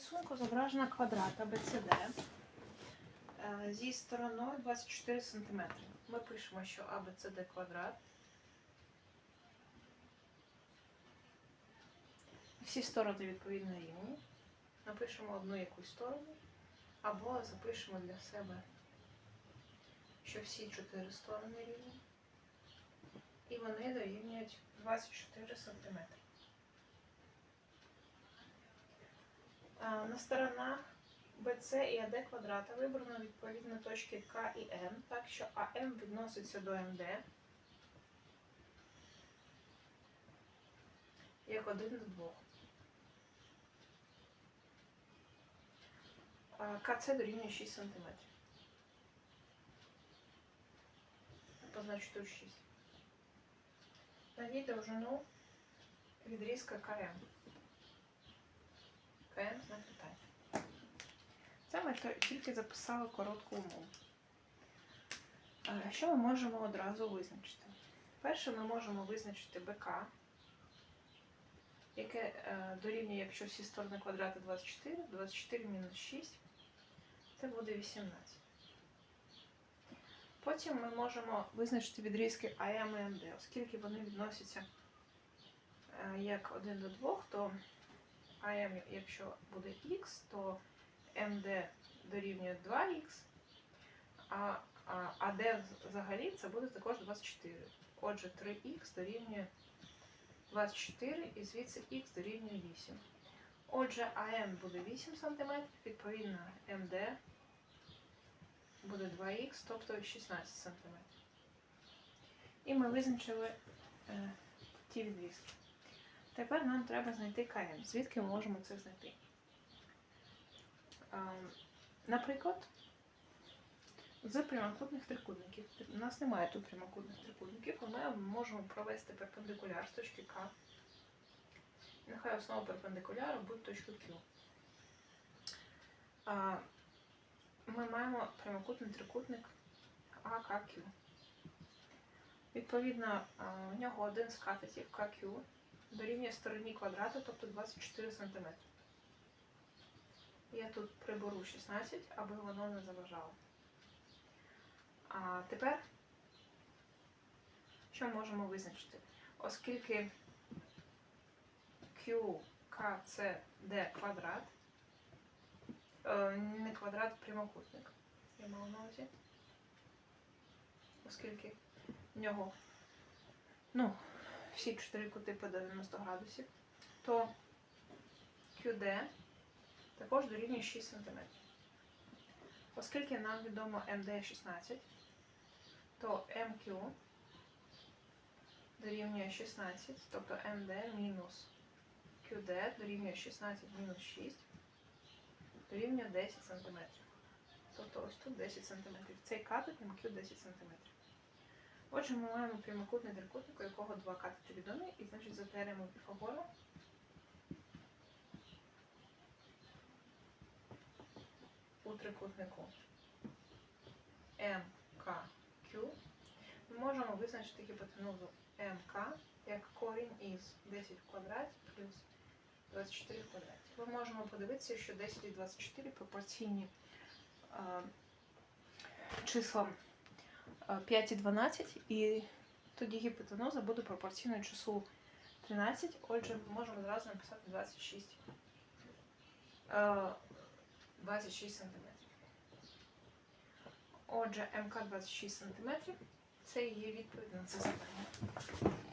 рисунку зображена квадрат АБЦД е, зі стороною 24 см. Ми пишемо, що АБЦД квадрат. Всі сторони відповідно рівні. Напишемо одну якусь сторону, або запишемо для себе, що всі чотири сторони рівні. І вони дорівнюють 24 см. На сторонах BC і AD квадрата вибрано відповідно точки К і М, так що АМ відноситься до МД як один до двох. А КЦ дорівнює 6 см. Позначу тут 6. Знайдіть довжину відрізка КМ. КМ знак питання. Це ми тільки записали коротку умову. Що ми можемо одразу визначити? Перше, ми можемо визначити БК, яке е, дорівнює, якщо всі сторони квадрата 24, 24 мінус 6, це буде 18. Потім ми можемо визначити відрізки АМ і МД, оскільки вони відносяться е, як 1 до 2, то АМ, якщо буде Х, то МД дорівнює 2х, а, а АД взагалі це буде також 24. Отже, 3х дорівнює 24 і звідси х дорівнює 8. Отже, АМ буде 8 см, відповідно МД буде 2х, тобто 16 см. І ми визначили е, ті відрізки. Тепер нам треба знайти КМ. Звідки ми можемо це знайти? Ем, Наприклад, з прямокутних трикутників. У нас немає тут прямокутних трикутників, але ми можемо провести перпендикуляр з точки К. Нехай основа перпендикуляру буде точка Q. Ми маємо прямокутний трикутник АКQ. Відповідно, у нього один з катетів КQ дорівнює стороні квадрата, тобто 24 см. Я тут приберу 16, аби воно не заважало. А тепер, що можемо визначити? Оскільки Q, K, квадрат, е, не квадрат, прямокутник. Я мала на увазі. Оскільки в нього ну, всі чотири кути по 90 градусів, то QD також дорівнює 6 см. Оскільки нам відомо МД 16, то МQ дорівнює 16, тобто МД мінус QD дорівнює 16 мінус 6, дорівнює 10 см. Тобто ось тут 10 см. Цей катет МQ 10 см. Отже, ми маємо прямокутний трикутник, у якого два катети відомі, і значить за теоремою Піфагора у трикутнику МКQ ми можемо визначити гіпотенузу МК як корінь із 10 в квадраті плюс 24 в квадраті. Ми можемо подивитися, що 10 і 24 пропорційні е, числам е, 5 і 12, і тоді гіпотенуза буде пропорційною числу 13, отже, ми можемо одразу написати 26. Е, 26 см. Отже, МК 26 см. Це і є відповідь на це завдання.